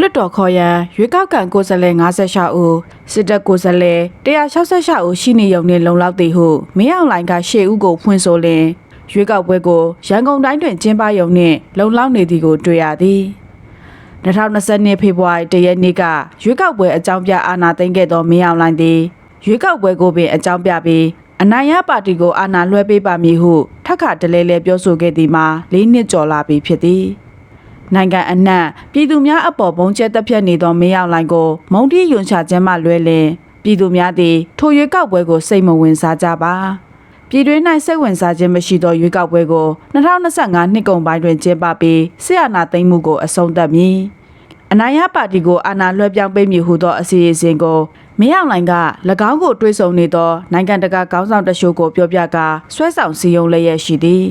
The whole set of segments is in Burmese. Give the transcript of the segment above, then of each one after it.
လွတ်တော်ခေါ်ရန်ရွေးကောက်ခံကိုယ်စားလှယ်56ဦးစစ်တပ်ကိုယ်စားလှယ်166ဦးရှိနေုံနဲ့လုံလောက်သည်ဟုမင်းအောင်လိုင်က10ဦးကိုဖွင့်ဆိုလင်ရွေးကောက်ပွဲကိုရန်ကုန်တိုင်းတွင်ကျင်းပရုံနှင့်လုံလောက်နေသည်ကိုတွေ့ရသည်2020ဖေဖော်ဝါရီတရက်နေ့ကရွေးကောက်ပွဲအကြောင်းပြအာဏာသိမ်းခဲ့သောမင်းအောင်လိုင်သည်ရွေးကောက်ပွဲကိုပင်အကြောင်းပြပြီးအနိုင်ရပါတီကိုအာဏာလွှဲပေးပါမည်ဟုထပ်ခါတလဲလဲပြောဆိုခဲ့သည်မှာ၄နှစ်ကျော်လာပြီဖြစ်သည် နိုင်ငံအနှံ့ပြည်သူများအပေါ်ဘုံကျဲတက်ဖြတ်နေသောမင်းအောင်လှိုင်ကိုမုံတီယွန်ချခြင်းမှလွဲလင်ပြည်သူများသည်ထိုရွေးကောက်ပွဲကိုစိတ်မဝင်စားကြပါပြည်တွင်း၌စိတ်ဝင်စားခြင်းမရှိသောရွေးကောက်ပွဲကို2025နှစ်ကုန်ပိုင်းတွင်ကျင်းပပြီးဆရာနာသိမ်းမှုကိုအဆုံးသတ်မည်အနိုင်ရပါတီကိုအာဏာလွှဲပြောင်းပေးမည်ဟုသောအစီအစဉ်ကိုမင်းအောင်လှိုင်က၎င်းကိုတွေးဆုံနေသောနိုင်ငံတကာခေါင်းဆောင်တချို့ကိုပြောပြကာဆွဲဆောင်စည်းရုံးလျက်ရှိသည်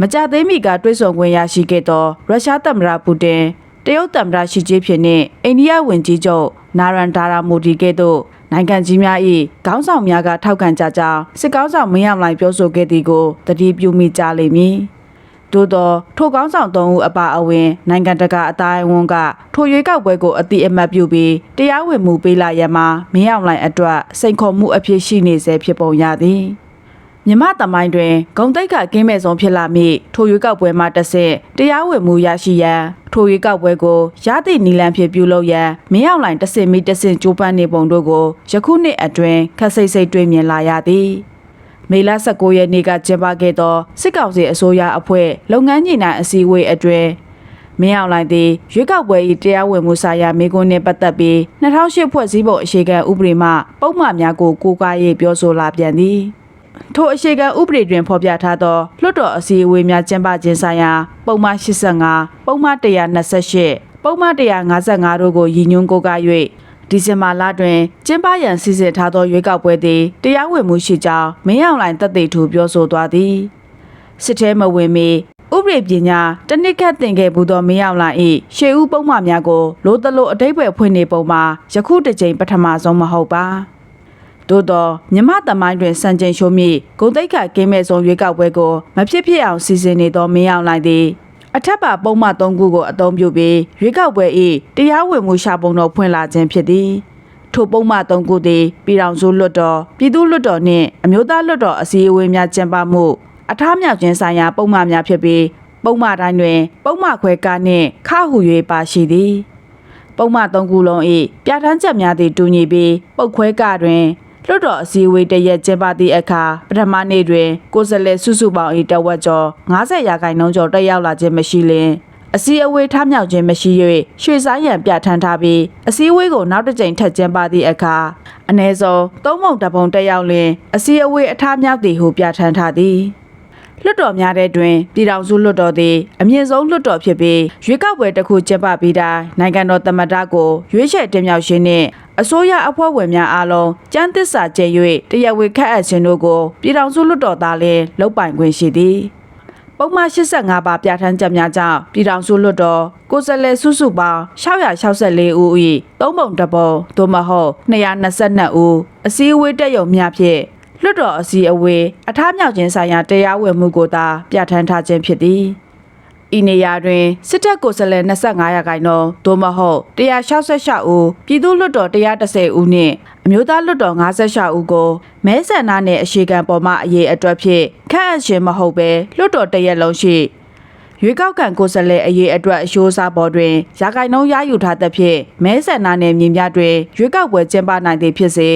မကြသေးမီကတွဲဆောင်ခွင့်ရရှိခဲ့သောရုရှားသမ္မတပူတင်တရုတ်သမ္မတရှီကျင်းဖျင်နှင့်အိန္ဒိယဝန်ကြီးချုပ်နာရန်ဒါရာမိုဒီကဲ့သို့နိုင်ငံကြီးများ၏ခေါင်းဆောင်များကထောက်ခံကြကြောင်းစစ်ကောင်းဆောင်မင်းအောင်လှိုင်ပြောဆိုခဲ့သည်ကိုတတိပြုမိကြလိမ့်မည်။သို့သောထိုကောင်းဆောင်သုံးဦးအပါအဝင်နိုင်ငံတကာအတိုင်းအဝန်ကထိုရွေးကောက်ပွဲကိုအတိအမှတ်ပြုပြီးတရားဝင်မှုပေးလာရမှာမင်းအောင်လှိုင်အတွက်စိန်ခေါ်မှုအဖြစ်ရှိနေစေဖြစ်ပုံရသည်။ မြမတမိုင်းတွင်ဂုံတိတ်ကကင်းမဲ့ဆုံးဖြစ်လာမည့်ထိုရွေးကောက်ပွဲမှာတစ်ဆင့်တရားဝင်မှုရရှိရန်ထိုရွေးကောက်ပွဲကိုရသည့်နီလန်ဖြစ်ပြုလုပ်ရန်မင်းအောင်လှိုင်တစ်ဆင့်မိတစ်ဆင့်ကြိုးပမ်းနေပုံတို့ကိုယခုနှစ်အတွင်းခက်စိတ်စိတ်တွေ့မြင်လာရသည်မေလ19ရက်နေ့ကကျင်းပခဲ့သောစစ်ကောင်စီအစိုးရအဖွဲ့လုပ်ငန်းညှိနှိုင်းအစည်းအဝေးအတွင်းမင်းအောင်လှိုင်သည်ရွေးကောက်ပွဲ၏တရားဝင်မှုဆိုင်ရာမိကွန်းနှင့်ပတ်သက်ပြီး2008ဖွဲ့စည်းပုံအခြေခံဥပဒေမှပုံမှန်များကိုကိုးကား၍ပြောဆိုလာပြန်သည် ထိုအရှိကဥပဒေတွင်ဖော်ပြထားသောလွှတ်တော်အစည်းအဝေးများကျင်းပခြင်းဆိုင်ရာပုံမှန်85ပုံမှန်128ပုံမှန်155တို့ကိုရည်ညွှန်းကိုးကား၍ဒီဇင်ဘာလတွင်ကျင်းပရန်စီစဉ်ထားသောရွေးကောက်ပွဲသည်တရားဝင်မှုရှိကြောင်းမင်းအောင်လှိုင်တပ်သိထူပြောဆိုသွားသည်စစ်ထဲမဝင်မီဥပဒေပညာတနစ်ခတ်တင်ခဲ့ဘူးသောမင်းအောင်လှိုင်၏ရှေးဦးပုံမှန်များကိုလိုတလို့အတိတ်ပဲဖွင့်နေပုံမှာယခုတစ်ကြိမ်ပထမဆုံးမဟုတ်ပါ သို့တော့မြမတမိုင်းတွင်စံချိန်ရှိုးမိဂုံတိတ်ခကင်းမဲ့ဆုံးရွေးကောက်ပွဲကိုမဖြစ်ဖြစ်အောင်စီစဉ်နေသောမင်းအောင်လိုက်သည်အထက်ပါပုံမှန်၃ခုကိုအသုံးပြုပြီးရွေးကောက်ပွဲ၏တရားဝင်မှုရှာပုံတော်ဖွင့်လာခြင်းဖြစ်သည်ထိုပုံမှန်၃ခုသည်ပြည်ထောင်စုလွှတ်တော်ပြည်သူ့လွှတ်တော်နှင့်အမျိုးသားလွှတ်တော်အစည်းအဝေးများကျင်းပမှုအထားမြောက်ခြင်းဆိုင်ရာပုံမှန်များဖြစ်ပြီးပုံမှန်တိုင်းတွင် ပုံမှန်ခွဲကားနှင့်ခဟု၍ပါရှိသည် ပုံမှန်၃ခုလုံး၏ပြဋ္ဌာန်းချက်များသည့်တူညီပြီးပုတ်ခွဲကတွင် လွတ်တော်အစည်းအဝေးတရက်ကျင်းပသည့်အခါပထမနေ့တွင်ကိုယ်စားလှယ်စုစုပေါင်း၏တဝက်ကျော်90ရာခိုင်နှုန်းကျော်တက်ရောက်လာခြင်းမရှိလျင်အစည်းအဝေးထားမြောက်ခြင်းမရှိ၍ရွှေဆိုင်ရန်ပြဋ္ဌာန်းထားပြီးအစည်းအဝေးကိုနောက်တစ်ကြိမ်ထပ်ကျင်းပသည့်အခါအ ਨੇ စုံသုံးပုံတစ်ပုံတက်ရောက်လျင်အစည်းအဝေးအထားမြောက်သည်ဟုပြဋ္ဌာန်းထားသည်လွှတ်တော်များတဲ့တွင်ပြည်ထောင်စုလွှတ်တော်သည်အမြင့်ဆုံးလွှတ်တော်ဖြစ်ပြီးရွေးကောက်ပွဲတစ်ခုကျင်းပပြီးတိုင်းနိုင်ငံတော်သမ္မတကိုရွေးချယ်တင်မြှောက်ခြင်းနှင့် အစိုးရအဖွဲ့ဝင်များအားလုံးကြမ်းသစ္စာကျဲ၍တရားဝင်ခန့်အပ်ခြင်းတို့ကိုပြည်ထောင်စုလွှတ်တော်သားလည်းလုပ်ပိုင်ခွင့်ရှိသည်ပုံမှန်85ပါပြဋ္ဌာန်းချက်များကြောင့်ပြည်ထောင်စုလွှတ်တော်ကိုယ်စားလှယ်စုစုပေါင်း664ဦး၏သုံးပုံတစ်ပုံသို့မဟုတ်222ဦးအစည်းအဝေးတက်ရုံများဖြင့်လွတ်တော်အစည်းအဝေးအထားမြောက်ခြင်းဆိုင်ရာတရားဝင်မှုကိုသာပြဋ္ဌာန်းထားခြင်းဖြစ်သည်။ ဤနေရာတွင်စစ်တပ်ကိုယ်စားလှယ်25ရာခိုင်နှုန်းသို့မဟုတ်166ဦးပြည်သူ့လွတ်တော်130ဦးနှင့်အမျိုးသားလွတ်တော်56ဦးကိုမဲဆန္ဒနယ်အရှိခံပေါ်မှအရေးအတွက်ဖြင့်ခန့်အပ်ခြင်းမဟုတ်ဘဲလွတ်တော်တရက်လုံးရှိရွေးကောက်ခံကိုယ်စားလှယ်အရေးအတွက်အရှိုးစားပေါ်တွင်ရာဂိုင်နှုန်းရယူထားသဖြင့်မဲဆန္ဒနယ်မြင်များတွင်ရွေးကောက်ပွဲကျင်းပနိုင်သည်ဖြစ်စေ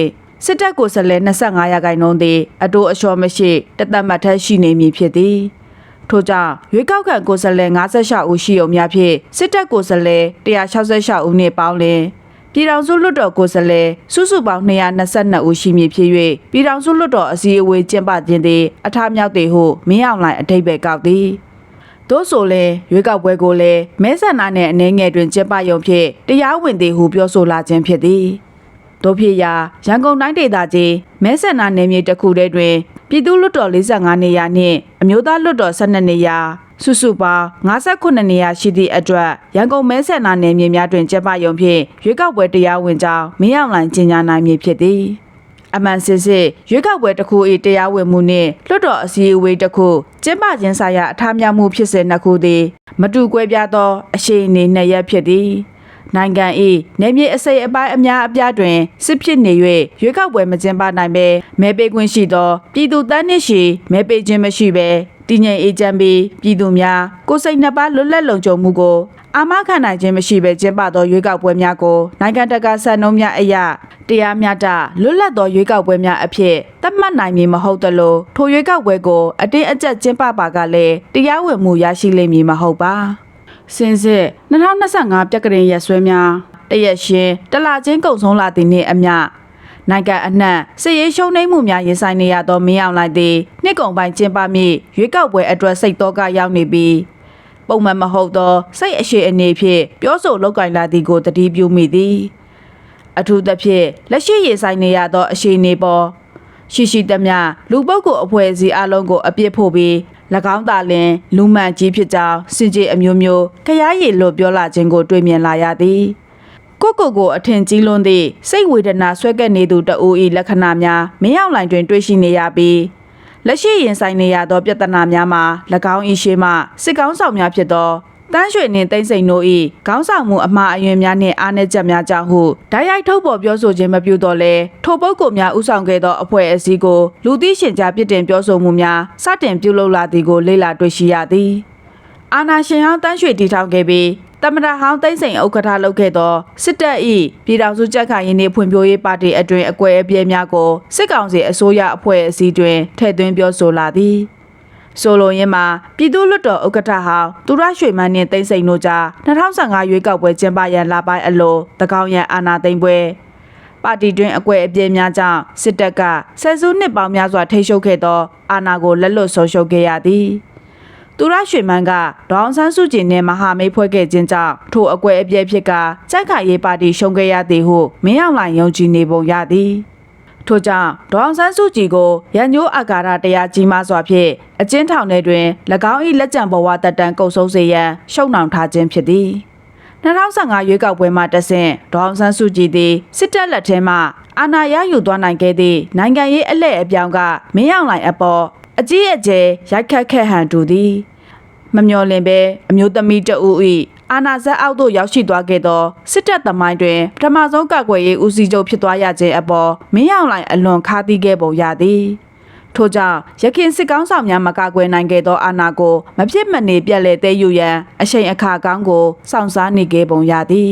စစ်တပ်ကိုယ်စားလှယ်25ရာခိုင်နှုန်းသည်အတိုးအလျှော်မရှိတသက်မှတ်ထက်ရှိနေမည်ဖြစ်သည် ထို့ကြောင့်ရွေးကောက်ခံကိုယ်စားလှယ်56ဦးရှိုံများဖြင့်စစ်တပ်ကိုယ်စားလှယ်166ဦးနှင့်ပေါင်းလင်ပြည်ထောင်စုလွှတ်တော်ကိုယ်စားလှယ်စုစုပေါင်း222ဦးရှိမည်ဖြစ်၍ပြည်ထောင်စုလွှတ်တော်အစည်းအဝေးကျင်းပခြင်းသည်အထားမြောက်သည်ဟုမင်းအောင်လှိုင်အထိပ္ပယ်ကောက်သည်သို့ဆိုလည်းရွေးကောက်ပွဲကိုလည်းမဲဆန္ဒနယ်အနေငယ်တွင်ကျင်းပရုံဖြင့်တရားဝင်သည်ဟုပြောဆိုလာခြင်းဖြစ်သည် တို့ဖြစ်ရာရန်ကုန်တိုင်းဒေသကြီးမဲဆန္ဒနယ်မြေတစ်ခုတည်းတွင်ပြည်သူ့လွှတ်တော်45နေရာနှင့်အမျိုးသားလွှတ်တော်12နေရာစုစုပေါင်း58နေရာရှိသည့်အတွက်ရန်ကုန်မဲဆန္ဒနယ်မြေများတွင်ကျင်းပရုံဖြင့်ရွေးကောက်ပွဲတရားဝင်ကြောင်းမင်းအောင်လှိုင်ကြေညာနိုင်မည်ဖြစ်သည်အမှန်စစ်စစ်ရွေးကောက်ပွဲတစ်ခု၏တရားဝင်မှုနှင့်လွှတ်တော်အစည်းအဝေးတစ်ခုကျင်းပခြင်းဆိုင်ရာအထားမြောက်မှုဖြစ်စဉ်နှစ်ခုသည် မတူကွဲပြားသော အရှိန်အနေနှစ်ရက်ဖြစ်သည် နိုင်ငံ၏နေမြေအစိပ်အပိုင်းအများအပြားတွင်စစ်ဖြစ်နေ၍ရွေးကောက်ပွဲမကျင်းပနိုင်ပဲမဲပေးခွင့်ရှိသောပြည်သူတန်းနှစ်ရှိမဲပေးခြင်းမရှိပဲတည်ငြိမ်အေးချမ်းပြီးပြည်သူများကိုယ်စိတ်နှစ်ပါးလွတ်လပ်လုံခြုံမှုကိုအာမခံနိုင်ခြင်းမရှိပဲကျင်းပသောရွေးကောက်ပွဲများကိုနိုင်ငံတကာစံနှုန်းများအရတရားမျှတလွတ်လပ်သောရွေးကောက်ပွဲများအဖြစ်သတ်မှတ်နိုင်မည်မဟုတ်သလိုထိုရွေးကောက်ပွဲကိုအတင်းအကျပ်ကျင်းပပါကလည်းတရားဝင်မှုရရှိလိမ့်မည်မဟုတ်ပါ စင်စစ်2025ပြက္ကရင်ရက်စွဲများတရက်ရှင်တလချင်းကုံဆုံးလာသည့်နေ့အမျှနိုင်ငံအနှံ့စစ်ရေးရှုံးနိမ့်မှုများရင်ဆိုင်နေရသောမင်းအောင်လိုက်သည်နှစ်ကုံပိုင်းကျင်းပမည့်ရွေးကောက်ပွဲအတွက်စိတ်တော့ကရောက်နေပြီးပုံမှန်မဟုတ်သောစိတ်အရှိအနေဖြင့်ပြောဆိုလောက်ကင်လာသည်ကိုတတိပြုမိသည်အထူးသဖြင့်လက်ရှိရင်ဆိုင်နေရသောအရှိအနေပေါ်ရှိရှိသမျှလူပုဂ္ဂိုလ်အဖွဲ့အစည်းအလုံးကိုအပြစ်ဖို့ပြီး၎ င်းသာလင်လူမှန်ကြီးဖြစ်ကြောင်းစင်ကြေအမျိုးမျိုးခရားရည်လို့ပြောလာခြင်းကိုတွေ့မြင်လာရသည်ကိုကိုကိုအထင်ကြီးလွန်းသည့်စိတ်ဝေဒနာဆွဲကပ်နေသူတအို၏လက္ခဏာများမင်းအောင်လိုင်တွင်တွေ့ရှိနေရပြီးလက်ရှိရင်ဆိုင်နေရသောပြဿနာများမှာ၎င်း၏ရှေးမှစစ်ကောင်းဆောင်များဖြစ်သော တန်းရွှေနှင့်တိမ့်စိန်တို့၏ခေါင်းဆောင်မှုအမှားအယွင်းများနှင့်အားနည်းချက်များကြောင့်ဟုဓာတ်ရိုက်ထုတ်ပေါ်ပြောဆိုခြင်းမပြုတော့လဲထိုပုဂ္ဂိုလ်များဥဆောင်ခဲ့သောအဖွဲ့အစည်းကိုလူသိရှင်ကြားပြစ်တင်ပြောဆိုမှုများစတင်ပြုလုပ်လာသည်ကိုလေ့လာတွေ့ရှိရသည်အာနာရှင်ဟောင်းတန်းရွှေတီထောင်ခဲ့ပြီးတမရဟောင်းသိမ့်စိန်ဥက္ကဋ္ဌလုပ်ခဲ့သောစစ်တပ်၏ပြည်ထောင်စုကြက်ခိုင်ရေးနှင့်ဖွံ့ဖြိုးရေးပါတီအတွင်အကွဲအပြဲများကိုစစ်ကောင်စီအစိုးရအဖွဲ့အစည်းတွင်ထည့်သွင်းပြောဆိုလာသည် ဆိုလိုရင်းမှာပြည်သူ့လွတ်တော်ဥက္ကဋ္ဌဟောင်းသူရရွှေမန်းနှင့်သိမ့်စိန်တို့ကြား2015ရွေးကောက်ပွဲကျင်းပရန်လာပိုင်းအလိုတကောင်းရန်အာနာသိမ့်ပွဲပါတီတွင်အကွဲအပြဲများကြောင့်စစ်တပ်ကဆယ်စုနှစ်ပေါင်းများစွာထိန်းချုပ်ခဲ့သောအာဏာကိုလက်လွတ်ဆုံးရှုံးခဲ့ရသည်သူရရွှေမန်းကဒေါအောင်ဆန်းစုကြည်နဲ့မဟာမိတ်ဖွဲ့ခဲ့ခြင်းကြောင့်ထိုအကွဲအပြဲဖြစ်ကကြက်ခိုင်ရေးပါတီရှုံးခဲ့ရသည်ဟုမင်းအောင်လှိုင်ယုံကြည်နေပုံရသည် ထို့ကြောင့်ဒေါအောင်ဆန်းစုကြည်ကိုရန်ညိုးအာကာရတရားကြီးမားစွာဖြင့်အကျဉ်းထောင်ထဲတွင်၎င်း၏လက်ကျန်ဘဝတက်တန်းကုပ်ဆုံးစေရန်ရှုံနှောင်ထားခြင်းဖြစ်သည်2015ရွေးကောက်ပွဲမှာတဆင့်ဒေါအောင်ဆန်းစုကြည်သည်စစ်တပ်လက်ထဲမှအာဏာရယူသွားနိုင်ခဲ့သည့်နိုင်ငံရေးအလဲ့အပြောင်းကမင်းအောင်လှိုင်အပေါ်အကြီးအကျယ်ရိုက်ခတ်ခဲ့ဟန်တူသည်မမျော်လင့်ပဲအမျိုးသမီးတဦး၏ အာနာဇက်အောက်သို့ရောက်ရှိသွားခဲ့သောစစ်တပ်သမိုင်းတွင်ပထမဆုံးကာကွယ်ရေးဦးစီးချုပ်ဖြစ်သွားရခြင်းအပေါ်မင်းအောင်လှိုင်အလွန်ခါးသီးခဲ့ပုံရသည်ထို့ကြောင့်ရခင်စစ်ကောင်းဆောင်များမကာကွယ်နိုင်ခဲ့သောအာဏာကိုမဖြစ်မနေပြက်လဲသေးယူရန်အချိန်အခါကောင်းကိုစောင့်စားနေခဲ့ပုံရသည်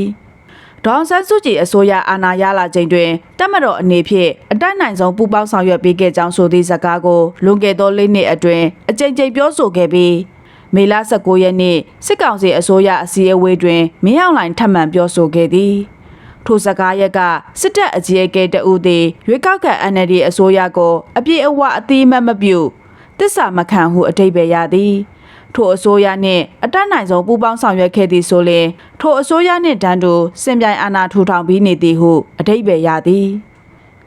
ဒေါအောင်ဆန်းစုကြည်အစိုးရအာဏာရလာချိန်တွင်တက်မတော်အနေဖြင့်အတိုက်နိုင်ဆုံးပူးပေါင်းဆောင်ရွက်ပေးခဲ့ကြောင်းဆိုသည့်ဇာတ်ကားကိုလွန်ခဲ့သောလေးနှစ်အတွင်းအကြိမ်ကြိမ်ပြောဆိုခဲ့ပြီး မေလ19ရက်နေ့စစ်ကောင်စီအစိုးရအစည်းအဝေးတွင်မင်းအောင်လှိုင်ထပ်မံပြောဆိုခဲ့သည်ထိုစကားရက်ကစစ်တပ်အကြီးအကဲတဦးသည်ရွေးကောက်ခံ NLD အစိုးရကိုအပြည့်အဝအသိအမှတ်မပြုတစ္ဆာမခံဟုအတိတ်ပဲရသည်ထိုအစိုးရနှင့်အတက်နိုင်ဆုံးပူးပေါင်းဆောင်ရွက်ခဲ့သည်ဆိုလျှင်ထိုအစိုးရနှင့်တန်းတူစင်ပြိုင်အာဏာထူထောင်ပြီးနေသည်ဟုအတိတ်ပဲရသည်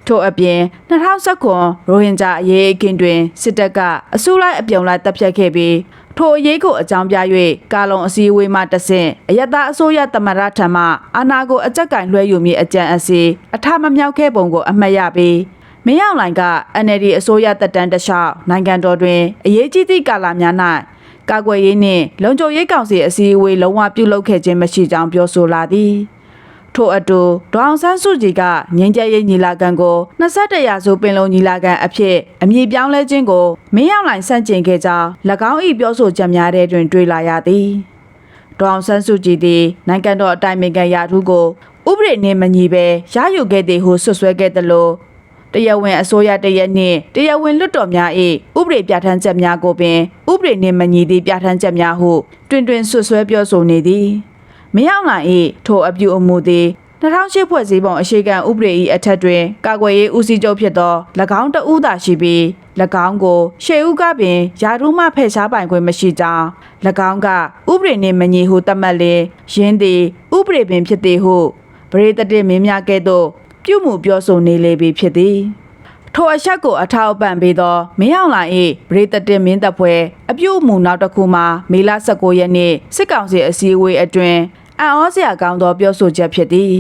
ထို့အပြင်2019ရိုဟင်ဂျာအရေးအခင်းတွင်စစ်တပ်ကအစိုးရအပြုံလိုက်တပ်ဖြတ်ခဲ့ပြီး ထိုအရေးကိုအကြောင်းပြ၍ကာလုံအစည်းအဝေးမှတဆင့်အယက်သားအစိုးရတမရထံမှအာဏာကိုအကြက်ကင်လွှဲယူမည့်အကြံအစီအထမမြောက်ခဲ့ပုံကိုအမှတ်ရပြီးမင်းအောင်လှိုင်က NLD အစိုးရတပ်တန်းတစ်လျှောက်နိုင်ငံတော်တွင်အရေးကြီးသည့်ကာလများ၌ကာကွယ်ရေးနှင့်လုံခြုံရေးကောင်စီအစည်းအဝေးလုံးဝပြုလုပ်ခဲ့ခြင်းမရှိကြောင်းပြောဆိုလာသည် ထို့အတူဒေါအောင်ဆန်းစုကြည်ကငင်းကြရေးညီလာခံကို21ရာစုပင်လုံညီလာခံအဖြစ်အမည်ပြောင်းလဲခြင်းကိုမင်းအောင်လှိုင်ဆန့်ကျင်ခဲ့ကြောင်း၎င်း၏ပြောဆိုချက်များထဲတွင်တွေ့လာရသည်ဒေါအောင်ဆန်းစုကြည်သည်နိုင်ငံတော်အတိုင်ပင်ခံရာထူးကိုဥပဒေနှင့်မညီဘဲရယူခဲ့သည်ဟုဆွဆွဲခဲ့သလိုတရားဝင်အစိုးရတရက်နှင့်တရားဝင်လွတ်တော်များ၏ဥပဒေပြဋ္ဌာန်းချက်များကိုပင်ဥပဒေနှင့်မညီသည့်ပြဋ္ဌာန်းချက်များဟုတွင်တွင်ဆွဆွဲပြောဆိုနေသည် မင်းအောင်လှိုင်၏ထိုအပြုအမူသည်2008ဖွဲ့စည်းပုံအရှိခံဥပဒေ၏အထက်တွင်ကာကွယ်ရေးဦးစီးချုပ်ဖြစ်သော၎င်းတဦးသာရှိပြီး၎င်းကိုရှေးဦးကပင်ယာရုမှဖယ်ရှားပိုင်ခွင့်မရှိကြောင်း၎င်းကဥပဒေနှင့်မညီဟုသတ်မှတ်လျင်ယင်းသည်ဥပဒေပင်ဖြစ်သည်ဟုပရိသတ်တင်မင်းများကဲ့သို့ပြုမှုပြောဆိုနေလေပြီဖြစ်သည်ထိုအချက်ကိုအထောက်အပံ့ပေးသောမင်းအောင်လှိုင်၏ဗရိတတင်မင်းတပ်ဖွဲ့အပြုတ်အမူနောက်တစ်ခုမှာမေလ19ရက်နေ့စစ်ကောင်စီအစည်းအဝေးအတွင်း အံ့ဩစရာကောင်းသောပြောဆိုချက်ဖြစ်သည်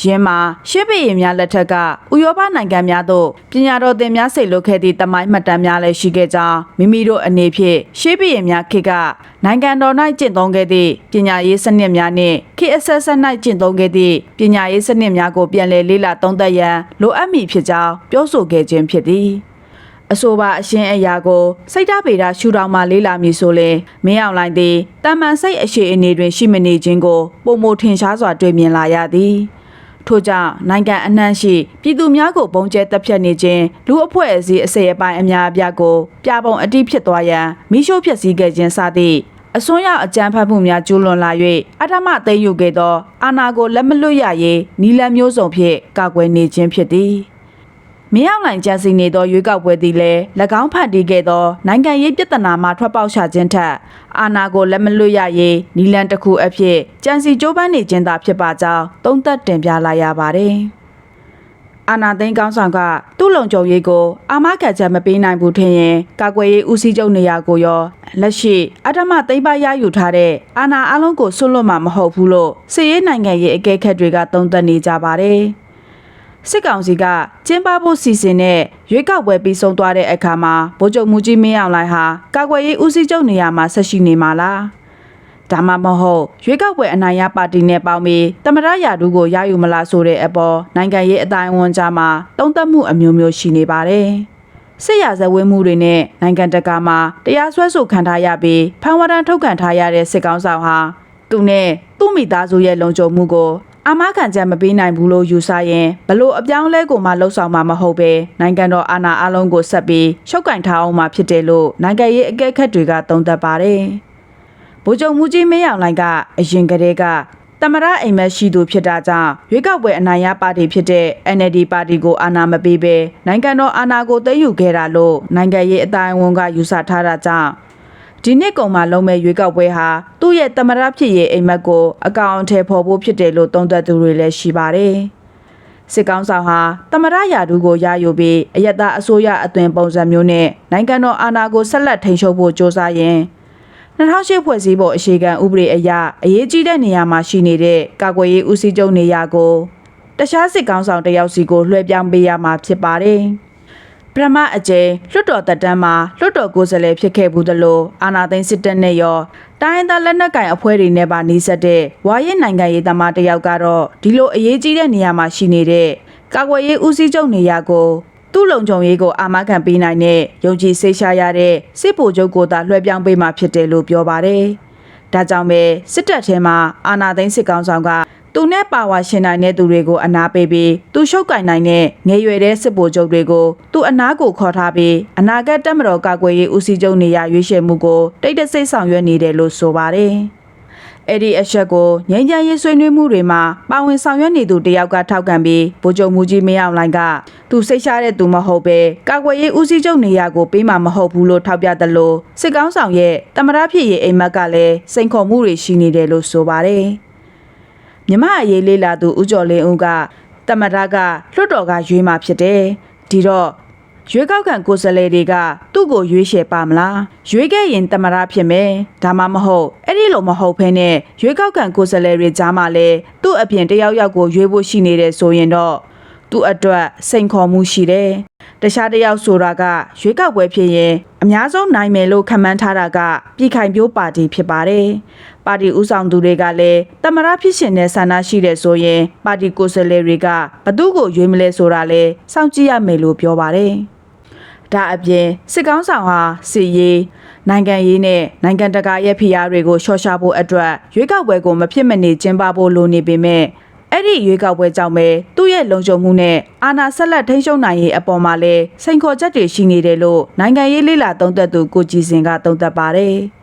ယင်းမှာရှေးဘရင်များလက်ထက်ကဥရောပနိုင်ငံများသို့ပညာတော်သင်များစိတ်လွတ်ခဲ့သည့်တမိုင်းမှတ်တမ်းများလည်းရှိခဲ့ကြောင်းမိမိတို့အနေဖြင့်ရှေးဘရင်များခေတ်ကနိုင်ငံတော်၌ကျင့်သုံးခဲ့သည့်ပညာရေးစနစ်များနှင့်ခေတ်အဆက်ဆက်၌ကျင့်သုံးခဲ့သည့်ပညာရေးစနစ်များကိုပြန်လည်လေ့လာသုံးသပ်ရန်လိုအပ်မည်ဖြစ်ကြောင်းပြောဆိုခဲ့ခြင်းဖြစ်သည် အဆိုပါအရှင်အရာကိုစိတ်ဓာတ်ဗေဒရှုထောင့်မှလေးလာမည်ဆိုရင်မင်းအောင်လိုင်းသည်တမန်စိတ်အရှိအနေတွင်ရှိမနေခြင်းကိုပုံမထင်ရှားစွာတွေ့မြင်လာရသည်ထို့ကြောင့်နိုင်ငံအနှံ့ရှိပြည်သူများကိုပုံကျဲတပ်ဖြတ်နေခြင်းလူအဖွဲ့အစည်းအစိပ်အပိုင်းအများအပြားကိုပြပုံအတိဖြစ်သွားရန်မိရှို့ဖျက်ဆီးခဲ့ခြင်းစသည့်အစွန်းရောက်အကြမ်းဖက်မှုများကျူးလွန်လာ၍အထမသိမ်းယူခဲ့သော အာဏာကိုလက်မလွတ်ရရေးနီလန်မျိုးစုံဖြင့်ကာကွယ်နေခြင်းဖြစ်သည် မင်းအောင်လှိုင်ကြံစီနေသောရွေးကောက်ပွဲသည်လည်း၎င်းဖန်တီးခဲ့သောနိုင်ငံရေးပြဿနာမှထွက်ပေါက်ရှာခြင်းထက်အာဏာကိုလက်မလွတ်ရရေးနီလန်တစ်ခုအဖြစ်ကြံစီကြိုးပမ်းနေခြင်းသာဖြစ်ပါကြောင်းသုံးသပ်တင်ပြလာရပါတယ်။အာဏာသိမ်းကောင်းဆောင်ကသူ့လုံခြုံရေးကိုအာမခံချက်မပေးနိုင်ဘူးထင်ရင်ကာကွယ်ရေးဦးစီးချုပ်နေရာကိုရောလက်ရှိအထမသိမ်းပရယူထားတဲ့အာဏာအလုံးကိုဆွတ်လွတ်မှာမဟုတ်ဘူးလို့စစ်ရေးနိုင်ငံရေးအကဲခတ်တွေကသုံးသပ်နေကြပါတယ်။ စစ်ကောင်စီကကျင်းပဖို့စီစဉ်တဲ့ရွေးကောက်ပွဲပြီးဆုံးသွားတဲ့အခါမှာဗိုလ်ချုပ်မူကြီးမင်းအောင်လှိုင်ဟာကာကွယ်ရေးဦးစီးချုပ်နေရာမှာဆက်ရှိနေမှာလားဒါမှမဟုတ်ရွေးကောက်ပွဲအနိုင်ရပါတီနဲ့ပေါင်းပြီးတမရရာထူးကိုရယူမလားဆိုတဲ့အပေါ်နိုင်ငံရေးအတိုင်းအဝန်ကြားမှာတုံ့တက်မှုအမျိုးမျိုးရှိနေပါတယ်စစ်ရဇဝဲမှုတွေနဲ့နိုင်ငံတကာမှာတရားစွဲဆိုခံထားရပြီးဖန်ဝရန်ထုတ်ခံထားရတဲ့စစ်ကောင်ဆောင်ဟာသူနဲ့သူ့မိသားစုရဲ့လုံခြုံမှုကို အာမခံချက်မပေးနိုင်ဘူးလို့ယူဆရင်ဘလို့အပြောင်းလဲကိုမှလှုပ်ဆောင်မှာမဟုတ်ပဲနိုင်ငံတော်အာဏာအလုံးကိုဆက်ပြီးရှုပ်ကင်ထားအောင်မှာဖြစ်တယ်လို့နိုင်ငံရေးအကဲခတ်တွေကသုံးသပ်ပါတယ်။ဗိုလ်ချုပ်မူကြီးမင်းအောင်လှိုင်ကအရင်ကတည်းကတမရအိမ်မက်ရှိသူဖြစ်တာကြောင့်ရွေးကောက်ပွဲအနိုင်ရပါတီဖြစ်တဲ့ NLD ပါတီကိုအာဏာမပေးဘဲနိုင်ငံတော်အာဏာကိုသိမ်းယူခဲ့တာလို့နိုင်ငံရေးအတိုင်းအဝန်ကယူဆထားတာကြောင့် ဒီနှစ်ကုန်မှာလုံးမဲ့ရွေးကောက်ပွဲဟာသူ့ရဲ့တမရဖြစ်ရေးအိမ်မက်ကိုအကောင်အထည်ဖော်ဖို့ဖြစ်တယ်လို့သုံးသပ်သူတွေလည်းရှိပါတယ်။စစ်ကောင်ဆောင်ဟာတမရယာဒူးကိုရယူပြီးအယက်သားအစိုးရအသွင်ပုံစံမျိုးနဲ့နိုင်ငံတော်အာဏာကိုဆက်လက်ထိန်းချုပ်ဖို့ကြိုးစားရင်2008ဖွဲ့စည်းပုံအခြေခံဥပဒေအရအရေးကြီးတဲ့နေရာမှာရှိနေတဲ့ကာကွယ်ရေးဦးစီးချုပ်နေရာကိုတခြားစစ်ကောင်ဆောင်တစ်ယောက်စီကိုလွှဲပြောင်းပေးရမှာဖြစ်ပါတယ်။ ပထမအကြိမ်လွှတ်တော်တက်တန်းမှာလွှတ်တော်ကိုယ်စားလှယ်ဖြစ်ခဲ့ဘူးသလိုအာဏာသိမ်းစစ်တပ်နဲ့ရောတိုင်းရင်းသားလက်နက်ကိုင်အဖွဲ့တွေနဲ့ပါနှီးစပ်တဲ့ဝါရင်နိုင်ငံရေးသမားတစ်ယောက်ကတော့ဒီလိုအရေးကြီးတဲ့နေရာမှာရှိနေတဲ့ကာကွယ်ရေးဦးစီးချုပ်နေရာကိုသူ့လုံခြုံရေးကိုအာမခံပေးနိုင်တဲ့ယုံကြည်စိတ်ရှာရတဲ့စစ်ဗိုလ်ချုပ်ကိုသာလွှဲပြောင်းပေးမှဖြစ်တယ်လို့ပြောပါတယ်။ဒါကြောင့်ပဲစစ်တပ်ထဲမှာအာဏာသိမ်းစစ်ကောင်ဆောင်က သူနဲ့ပါဝါရှင်နိုင်တဲ့သူတွေကိုအနာပေးပြီးသူရှုပ်ကင်နိုင်တဲ့ငယ်ရွယ်တဲ့စစ်ဗိုလ်ချုပ်တွေကိုသူအနာကိုခေါ်ထားပြီးအနာဂတ်တက်မတော်ကာကွယ်ရေးဦးစီးချုပ်နေရာရွေးချယ်မှုကိုတိတ်တဆိတ်ဆောင်ရွက်နေတယ်လို့ဆိုပါတယ်။အဲ့ဒီအချက်ကိုငញ្ញရေးဆွေးနွေးမှုတွေမှာပါဝင်ဆောင်ရွက်နေသူတယောက်ကထောက်ခံပြီးဗိုလ်ချုပ်မူကြီးမင်းအောင်လှိုင်ကသူစိတ်ရှားတဲ့သူမဟုတ်ပဲကာကွယ်ရေးဦးစီးချုပ်နေရာကိုပေးမှာမဟုတ်ဘူးလို့ထောက်ပြတယ်လို့စစ်ကောင်းဆောင်ရဲ့တမရဖြစ်ရေးအိမ်မက်ကလည်းစိန်ခေါ်မှုတွေရှိနေတယ်လို့ဆိုပါတယ်။ မြမအရေးလေးလာသူဦးကျော်လင်းဦးကတမရကလွတ်တော်ကရွေးမှာဖြစ်တယ်။ဒီတော့ရွေးကောက်ခံကိုယ်စားလှယ်တွေကသူ့ကိုရွေးချယ်ပါမလားရွေးခဲ့ရင်တမရဖြစ်မယ်ဒါမှမဟုတ်အဲ့ဒီလိုမဟုတ်ဘဲနဲ့ရွေးကောက်ခံကိုယ်စားလှယ်တွေကြားမှာလဲသူ့အပြင်တယောက်ယောက်ကိုရွေးဖို့ရှိနေတယ်ဆိုရင်တော့သူ့အတွက်စိန်ခေါ်မှုရှိတယ်တခြားတယောက်ဆိုတာကရွေးကောက်ပွဲဖြစ်ရင်အများဆုံးနိုင်မယ်လို့ခန့်မှန်းထားတာကပြည်ခိုင်ပြိုးပါတီဖြစ်ပါတယ် ပါတီဥဆောင်သူတွေကလည်းတမရဖြစ်ရှင်တဲ့ဆန္ဒရှိတဲ့ဆိုရင်ပါတီကိုယ်စားလှယ်တွေကဘသူ့ကိုရွေးမလဲဆိုတာလဲစောင့်ကြည့်ရမယ်လို့ပြောပါတယ်ဒါအပြင်စစ်ကောင်းဆောင်ဟာစီရေးနိုင်ငံရေးနဲ့နိုင်ငံတကာရဲ့ဖိအားတွေကိုရှော့ချဖို့အတွက်ရွေးကောက်ပွဲကိုမဖြစ်မနေကျင်းပဖို့လိုနေပေမဲ့အဲ့ဒီရွေးကောက်ပွဲကြောင့်ပဲသူ့ရဲ့လုံခြုံမှုနဲ့အာဏာဆက်လက်ထိန်းချုပ်နိုင်ရေးအပေါ်မှာလဲစိန်ခေါ်ချက်တွေရှိနေတယ်လို့နိုင်ငံရေးလေးလာသုံးသပ်သူကိုကြည်စင်ကသုံးသပ်ပါတယ်။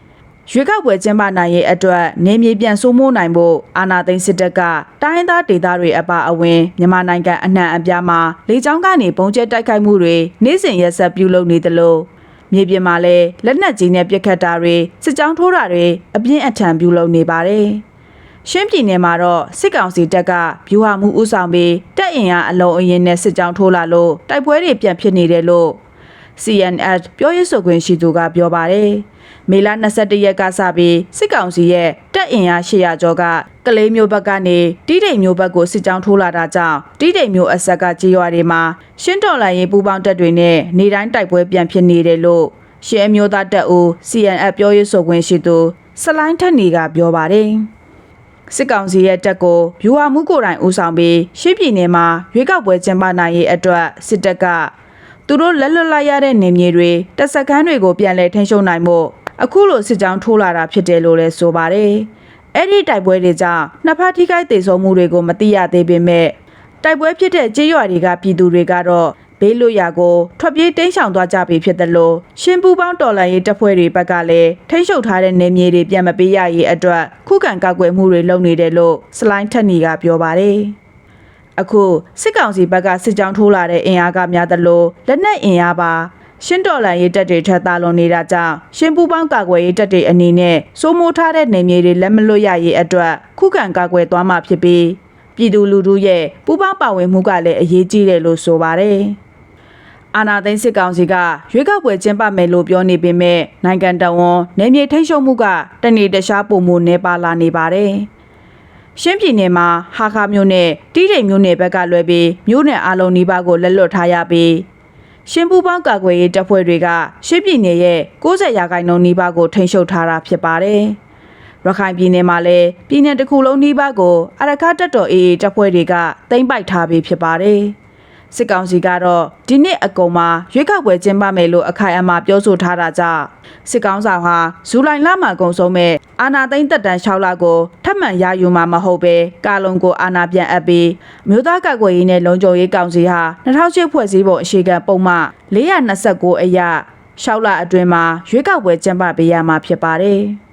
ရွေးကောက်ပွဲကျင်းပနိုင်ရေးအတွက်နေမြေပြန်စိုးမိုးနိုင်ဖို့အာဏာသိမ်းစစ်တပ်ကတိုင်းသားဒေသတွေအပါအဝင်မြန်မာနိုင်ငံအနှံ့အပြားမှာလေကြောင်းကနေပုံကျဲတိုက်ခိုက်မှုတွေနေ့စဉ်ရက်ဆက်ပြုလုပ်နေသလိုမြေပြင်မှာလည်းလက်နက်ကြီးနဲ့ပစ်ခတ်တာတွေစစ်ကြောင်းထိုးတာတွေအပြင်းအထန်ပြုလုပ်နေပါတယ်။ရှင်းပြည်နယ်မှာတော့စစ်ကောင်စီတပ်ကဗျူဟာမှုဥဆောင်ပြီးတပ်အင်အားအလုံးအရင်နဲ့စစ်ကြောင်းထိုးလာလို့တိုက်ပွဲတွေပြန်ဖြစ်နေတယ်လို့ CNS ပြောရေးဆိုခွင့်ရှိသူကပြောပါတယ်။ မေလ22ရက်ကစပြီးစစ်ကောင်စီရဲ့တပ်အင်အား800ကျော်ကကလေးမျိုးဘက်ကနေတီးတိမ်မျိုးဘက်ကိုစစ်ကြောင်းထိုးလာတာကြောင့်တီးတိမ်မျိုးအဆက်ကကြေးရွာတွေမှာရှင်းတော်လိုင်းရေးပူးပေါင်းတပ်တွေနဲ့နေတိုင်းတိုက်ပွဲပြန်ဖြစ်နေတယ်လို့ရှေအမျိုးသားတပ်ဦး CNF ပြောရေးဆိုခွင့်ရှိသူစလိုင်းထက်နေကပြောပါတယ်စစ်ကောင်စီရဲ့တပ်ကိုဗျူဟာမှုကိုယ်တိုင်ဦးဆောင်ပြီးရှင်းပြည်နယ်မှာရွေးကောက်ပွဲကျင်းပနိုင်ရေးအတွက်စစ်တပ်ကသူတို့လက်လွတ်လိုက်ရတဲ့နေမြေတွေတပ်စခန်းတွေကိုပြန်လည်ထိန်းချုပ်နိုင်မှု အခုလိုစစ်ကြောင်းထိုးလာတာဖြစ်တယ်လို့လည်းဆိုပါတယ်။အဲ့ဒီတိုက်ပွဲတွေကြောင့်နှစ်ဖက်ထိခိုက်ဒေဆုံးမှုတွေကိုမသိရသေးပေမဲ့တိုက်ပွဲဖြစ်တဲ့ကြေးရွာတွေကပြည်သူတွေကတော့ဘေးလွတ်ရာကိုထွက်ပြေးတိမ်းရှောင်သွားကြပြီဖြစ်တယ်လို့ရှင်ပူပေါင်းတော်လှန်ရေးတပ်ဖွဲ့တွေဘက်ကလည်းထိန်းချုပ်ထားတဲ့နေမြေတွေပြန်မပေးရရေးအတွက်ခုခံကာကွယ်မှုတွေလုပ်နေတယ်လို့စလိုင်းထက်နီကပြောပါတယ်။အခုစစ်ကောင်စီဘက်ကစစ်ကြောင်းထိုးလာတဲ့အင်အားကများသလိုလက်နက်အင်အားပါ ရှင်းတော်လန်ရေးတပ်တွေထက်သာလွန်နေတာကြောင့်ရှင်းပူပေါင်းကာကွယ်ရေးတပ်တွေအနေနဲ့စိုးမိုးထားတဲ့နေမြေတွေလက်မလွတ်ရရေးအတွက်ခုခံကာကွယ်သွားမှာဖြစ်ပြီးပြည်သူလူထုရဲ့ပူးပေါင်းပါဝင်မှုကလည်းအရေးကြီးတယ်လို့ဆိုပါတယ်။အာနာသိန်းစစ်ကောင်စီကရွေးကောက်ပွဲကျင်းပမယ်လို့ပြောနေပေမဲ့နိုင်ငံတော်ဝန်နေမြေထိန်းချုပ်မှုကတနေ့တခြားပုံမနေပါလာနေပါတယ်။ရှင်းပြည်နယ်မှာဟာခါမျိုးနဲ့တီးတိမ်မျိုးနယ်ဘက်ကလွဲပြီးမျိုးနယ်အလုံးနီးပါးကိုလက်လွတ်ထားရပြီး ရှင်းပူပေါင်းကာကွယ်ရေးတပ်ဖွဲ့တွေကရှင်းပြည်နယ်ရဲ့60ရာခိုင်နှုန်းနီးပါးကိုထိန်းချုပ်ထားတာဖြစ်ပါတယ်။ရခိုင်ပြည်နယ်မှာလည်းပြည်နယ်တစ်ခုလုံးနီးပါးကိုအရခတပ်တော် AA တပ်ဖွဲ့တွေကတင်ပိုက်ထားပြီးဖြစ်ပါတယ်။ စစ်ကောင်စီကတော့ဒီနှစ်အကုန်မှာရွေးကောက်ပွဲကျင်းပမယ်လို့အခိုင်အမာပြောဆိုထားတာကြောင့်စစ်ကောင်ဆောင်ဟာဇူလိုင်လမှာကုန်ဆုံးမဲ့အာနာသိန်းတက်တန်း6လကိုထပ်မံရယူမှာမဟုတ်ပဲကာလုံကိုအာနာပြန်အပ်ပြီးအမျိုးသားကာကွယ်ရေးနဲ့လုံခြုံရေးကောင်စီဟာ2008ဖွဲ့စည်းပုံအခြေခံပုံမှ429အရ6လအတွင်းမှာရွေးကောက်ပွဲကျင်းပပေးရမှာဖြစ်ပါတယ်။